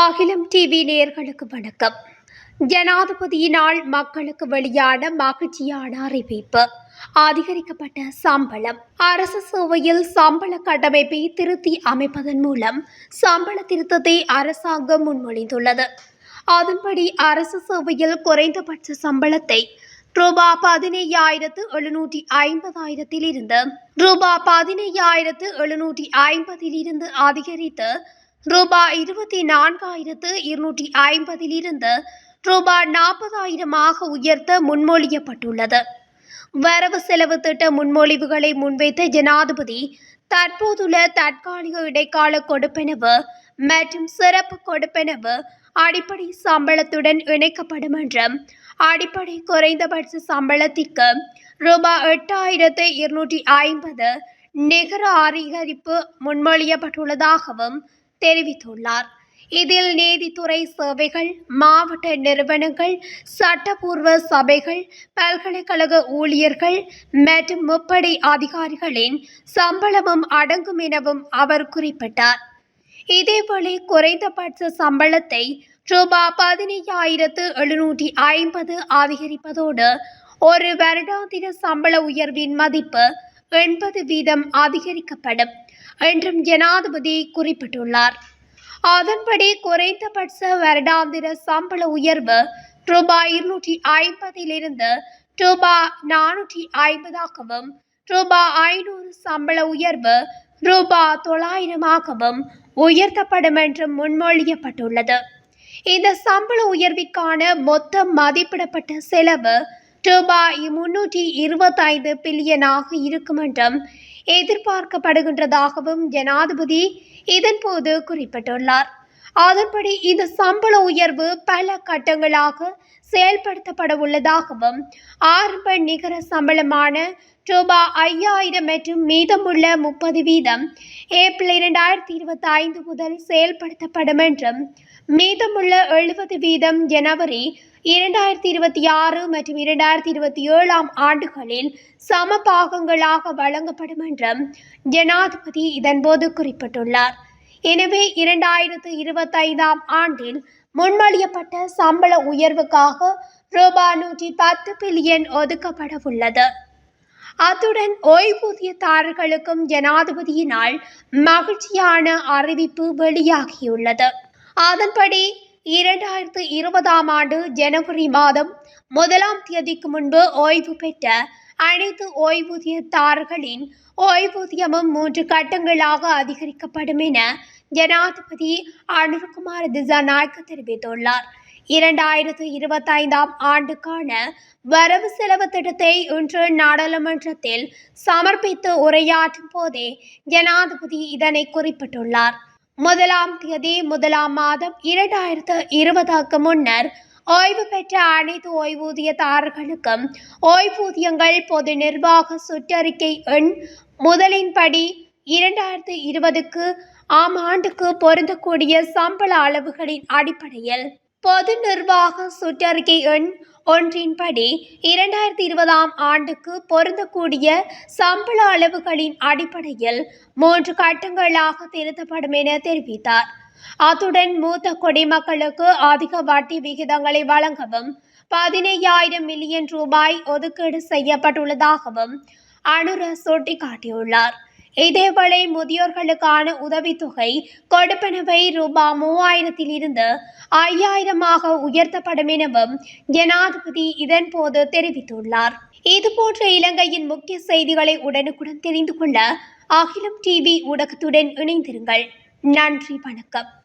அகிலம் டிவி நேயர்களுக்கு வணக்கம். ஜனாதிபதியினால் மக்களுக்கு வெளியான மகிழ்ச்சியான அறிவிப்பு. அதிகரிக்கப்பட்ட சம்பளம். அரசு சேவையில் சம்பள கட்டமைப்பை திருத்தி அமைப்பதன் மூலம் சம்பள திருத்தத்தை அரசாங்கம் முன்மொழிந்துள்ளது. அதன்படி அரசு சேவையில் குறைந்தபட்ச சம்பளத்தை ரூபா பதினையாயிரத்து எழுநூற்றி ஐம்பதாயிரத்தில் இருந்து ரூபா பதினையாயிரத்து எழுநூற்றி ஐம்பதில் இருந்து அதிகரித்து ரூபாய் இருபத்தி நான்காயிரத்து இருநூற்றி ஐம்பதிலிருந்து ரூபாய் நாற்பதாயிரமாக உயர்த்த முன்மொழியப்பட்டுள்ளது. வரவு செலவு திட்ட முன்மொழிவுகளை முன்வைத்த ஜனாதிபதி தற்போதுள்ள தற்காலிக இடைக்கால கொடுப்பெனவு மற்றும் சிறப்பு கொடுப்பெனவு அடிப்படை சம்பளத்துடன் இணைக்கப்படும் என்றும் அடிப்படை குறைந்தபட்ச சம்பளத்திற்கு ரூபாய் எட்டாயிரத்து இருநூற்றி ஐம்பது நிகர அதிகரிப்பு முன்மொழியப்பட்டுள்ளதாகவும் தெரிவித்துள்ளார். இதில் நீதித்துறை சேவைகள் மாவட்ட நிறுவனங்கள் சட்டப்பூர்வ சபைகள் பல்கலைக்கழக ஊழியர்கள் மற்றும் முப்படை அதிகாரிகளின் சம்பளமும் அடங்கும் எனவும் அவர் குறிப்பிட்டார். இதேபோல குறைந்தபட்ச சம்பளத்தை ரூபாய் பதினையாயிரத்து எழுநூற்றி ஐம்பது அதிகரிப்பதோடு ஒரு வருடாந்திர சம்பள உயர்வின் மதிப்பு எண்பது வீதம் அதிகரிக்கப்படும். என்றும் ஜனாதிபதி குறிப்பிட்டுள்ளார். அதன்படி குறைந்தபட்ச வருடாந்திர சம்பள உயர்வு ரூபாய் இருநூற்றி ஐம்பதிலிருந்து ரூபாய் நானூற்றி ஐம்பதாகவும் ரூபாய் ஐநூறு சம்பள உயர்வு ரூபாய் தொள்ளாயிரமாகவும் உயர்த்தப்படும் என்றும் முன்மொழியப்பட்டுள்ளது. இந்த சம்பள உயர்விற்கான மொத்த மதிப்பிடப்பட்ட செலவு ரூபாய் முன்னூற்றி இருபத்தைந்து பில்லியனாக இருக்கும் என்றும் எதிர்பார்க்கப்படுகின்றதாகவும் ஜனாதிபதி இதன்போது குறிப்பிட்டுள்ளார். அதன்படி இந்த சம்பள உயர்வு பல கட்டங்களாக செயல்படுத்தப்பட உள்ளதாகவும் ஆரம்ப நிகர சம்பளமான ரூபாய் ஐயாயிரம் மற்றும் மீதமுள்ள முப்பது வீதம் ஏப்ரல் இரண்டாயிரத்தி இருபத்தி ஐந்து முதல் செயல்படுத்தப்படும் என்றும் மீதமுள்ள எழுபது வீதம் ஜனவரி இரண்டாயிரத்தி இருபத்தி ஆறு மற்றும் இரண்டாயிரத்தி இருபத்தி ஏழாம் ஆண்டுகளில் சம பாகங்களாக வழங்கப்படும் என்றும் ஜனாதிபதி இதன்போது குறிப்பிட்டுள்ளார். எனவே இரண்டாயிரத்து இருபத்தைந்தாம் ஆண்டில் முன்மொழியப்பட்ட சம்பள உயர்வுக்காக ரூபாய் நூற்றி பத்து பில்லியன் ஒதுக்கப்பட உள்ளது அத்துடன் ஓய்வூதியதாரர்களுக்கும் ஜனாதிபதியினால் மகிழ்ச்சியான அறிவிப்பு வெளியாகியுள்ளது. அதன்படி இரண்டாயிரத்து இருபதாம் ஆண்டு ஜனவரி மாதம் முதலாம் தேதிக்கு முன்பு ஓய்வு பெற்ற அனைத்து ஓய்வூதியதாரர்களின் ஓய்வூதியமும் மூன்று கட்டங்களாக அதிகரிக்கப்படும் என ஜனாதிபதி அனுர்குமார் திசாநாயக்க தெரிவித்துள்ளார். இரண்டாயிரத்து இருபத்தைந்தாம் ஆண்டுக்கான வரவு செலவு திட்டத்தை இன்று நாடாளுமன்றத்தில் சமர்ப்பித்து உரையாற்றும் போதே ஜனாதிபதி இதனை குறிப்பிட்டுள்ளார். முதலாம் தேதி முதலாம் மாதம் இரண்டாயிரத்து இருபதுக்கு முன்னர் ஓய்வு பெற்ற அனைத்து ஓய்வூதியதாரர்களுக்கும் ஓய்வூதியங்கள் பொது நிர்வாக சுற்றறிக்கை எண் முதலின்படி இரண்டாயிரத்து இருபதுக்கு ஆம் ஆண்டுக்கு பொருந்தக்கூடிய சம்பள அளவுகளின் அடிப்படையில் பொது நிர்வாக சுற்றறிக்கை எண் ஒன்றின்படி இரண்டாயிரத்தி இருபதாம் ஆண்டுக்கு பொருந்தக்கூடிய சம்பள அளவுகளின் அடிப்படையில் மூன்று கட்டங்களாக திருத்தப்படும் என தெரிவித்தார். அத்துடன் மூத்த குடிமக்களுக்கு அதிக வட்டி விகிதங்களை வழங்கவும் பதினையாயிரம் மில்லியன் ரூபாய் ஒதுக்கீடு செய்யப்பட்டுள்ளதாகவும் அனுர சுட்டிக்காட்டியுள்ளார். இதேவேளை முதியோர்களுக்கான உதவித்தொகை கொடுப்பனவை ரூபாய் மூவாயிரத்தில் இருந்து ஐயாயிரமாக உயர்த்தப்படும் எனவும் ஜனாதிபதி இதன்போது தெரிவித்துள்ளார். இதுபோன்ற இலங்கையின் முக்கிய செய்திகளை உடனுக்குடன் தெரிந்து கொள்ள அகிலம் டிவி ஊடகத்துடன் இணைந்திருங்கள். நன்றி வணக்கம்.